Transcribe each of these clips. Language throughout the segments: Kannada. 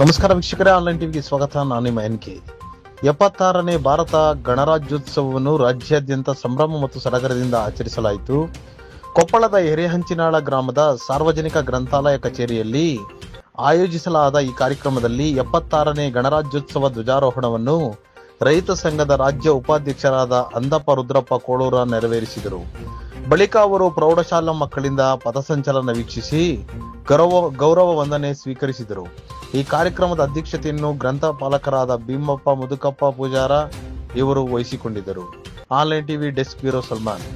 ನಮಸ್ಕಾರ ವೀಕ್ಷಕರೇ ಆನ್ಲೈನ್ ಟಿವಿಗೆ ಸ್ವಾಗತ. ನಾನು ನಿಮ್ಮ ಎನ್ ಕೆ ಎಪ್ಪತ್ತಾರನೇ ಭಾರತ ಗಣರಾಜ್ಯೋತ್ಸವವನ್ನು ರಾಜ್ಯಾದ್ಯಂತ ಸಂಭ್ರಮ ಮತ್ತು ಸಡಗರದಿಂದ ಆಚರಿಸಲಾಯಿತು. ಕೊಪ್ಪಳದ ಎರೆಹಂಚಿನಾಳ ಗ್ರಾಮದ ಸಾರ್ವಜನಿಕ ಗ್ರಂಥಾಲಯ ಕಚೇರಿಯಲ್ಲಿ ಆಯೋಜಿಸಲಾದ ಈ ಕಾರ್ಯಕ್ರಮದಲ್ಲಿ ಎಪ್ಪತ್ತಾರನೇ ಗಣರಾಜ್ಯೋತ್ಸವ ಧ್ವಜಾರೋಹಣವನ್ನು ರೈತ ಸಂಘದ ರಾಜ್ಯ ಉಪಾಧ್ಯಕ್ಷರಾದ ಅಂದಪ್ಪ ರುದ್ರಪ್ಪ ಕೋಳೂರ ನೆರವೇರಿಸಿದರು. ಬಳಿಕ ಅವರು ಪ್ರೌಢಶಾಲಾ ಮಕ್ಕಳಿಂದ ಪಥಸಂಚಲನ ವೀಕ್ಷಿಸಿ ಗೌರವ ಗೌರವ ವಂದನೆ ಸ್ವೀಕರಿಸಿದರು ಈ ಕಾರ್ಯಕ್ರಮದ ಅಧ್ಯಕ್ಷತೆಯನ್ನು ಗ್ರಂಥಪಾಲಕರಾದ ಭೀಮಪ್ಪ ಮುದುಕಪ್ಪ ಪೂಜಾರ ಇವರು ವಹಿಸಿಕೊಂಡಿದ್ದರು online TV desk bureau Salman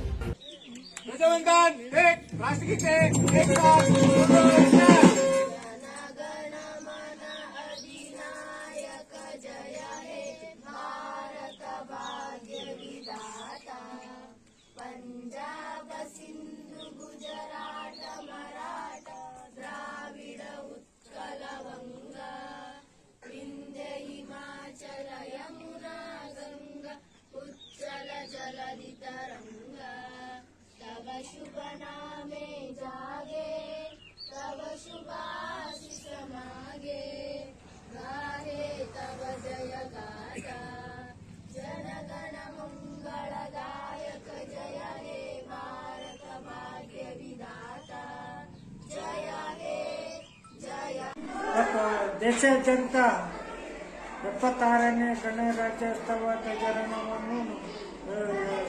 शुभ नामे जागे तव शुभाशिष मागे गाहे तव जय गाता जनगण मङ्गलदायक जय हे भारत भाग्य विधाता। जय हे जय। देश जनता। ಎಪ್ಪತ್ತಾರನೇ ಗಣರಾಜ್ಯೋತ್ಸವ ಧ್ವಜಾರೋಹಣವನ್ನು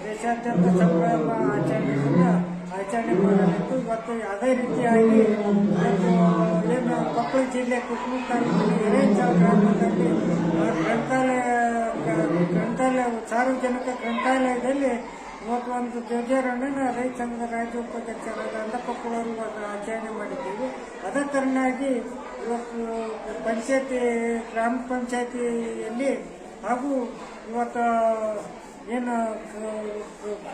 ದೇಶಾದ್ಯಂತ ಸಂಭ್ರಮ ಆಚರಣೆಯಿಂದ ಆಚರಣೆ ಮಾಡಬೇಕು ಇವತ್ತು ಅದೇ ರೀತಿಯಾಗಿ ಏನು ಕೊಪ್ಪಳ ಜಿಲ್ಲೆ ಕುಟುಂಬ ತಾಲೂಕಿನ ಎರೇಚ ಗ್ರಾಮದಲ್ಲಿ ಗ್ರಂಥಾಲಯ ಗ್ರಂಥಾಲಯ, ಸಾರ್ವಜನಿಕ ಗ್ರಂಥಾಲಯದಲ್ಲಿ ಇವತ್ತು ಒಂದು ಧ್ವಜಾರೋಹಣ ರೈತ ಸಂಘದ ರಾಜ್ಯ ಉಪಾಧ್ಯಕ್ಷರಾದ ಅಂದಪ್ಪಕ್ಕವರು ಇವಾಗ ಆಚರಣೆ ಮಾಡಿದ್ದೀವಿ. ಅದೇ ತರನಾಗಿ ಇವತ್ತು ಪಂಚಾಯತಿ, ಗ್ರಾಮ ಪಂಚಾಯತಿಯಲ್ಲಿ ಹಾಗೂ ಇವತ್ತು ಏನು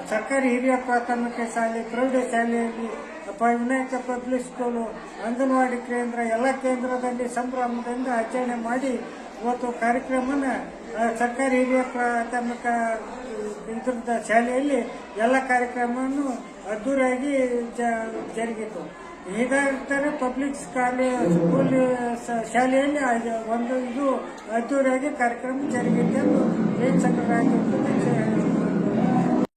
ಸರ್ಕಾರಿ ಹಿರಿಯ ಪ್ರಾಥಮಿಕ ಶಾಲೆ ಪ್ರೌಢಶಾಲೆಯಲ್ಲಿ ವಿನಾಯಕ ಪಬ್ಲಿಕ್ ಸ್ಕೂಲು, ಅಂಗನವಾಡಿ ಕೇಂದ್ರ, ಎಲ್ಲ ಕೇಂದ್ರದಲ್ಲಿ ಸಂಭ್ರಮದಿಂದ ಆಚರಣೆ ಮಾಡಿ ಇವತ್ತು ಕಾರ್ಯಕ್ರಮನ ಸರ್ಕಾರಿ ಹಿರಿಯ ಪ್ರಾಥಮಿಕ ಶಾಲೆಯಲ್ಲಿ ಎಲ್ಲ ಕಾರ್ಯಕ್ರಮವನ್ನು ಅದ್ದೂರಿಯಾಗಿ ಜ- ಜರುಗಿತು ಇರ್ತಾರೆ ಪಬ್ಲಿಕ್ ಸ್ಕಾಲೆ ಸ್ಕೂಲ್ ಶಾಲೆಯಲ್ಲಿ ಒಂದು ಇದು ಅದ್ದೂರಿಯಾಗಿ ಕಾರ್ಯಕ್ರಮ ಜರುಗಿತ್ತು ಎಂದು ಏನು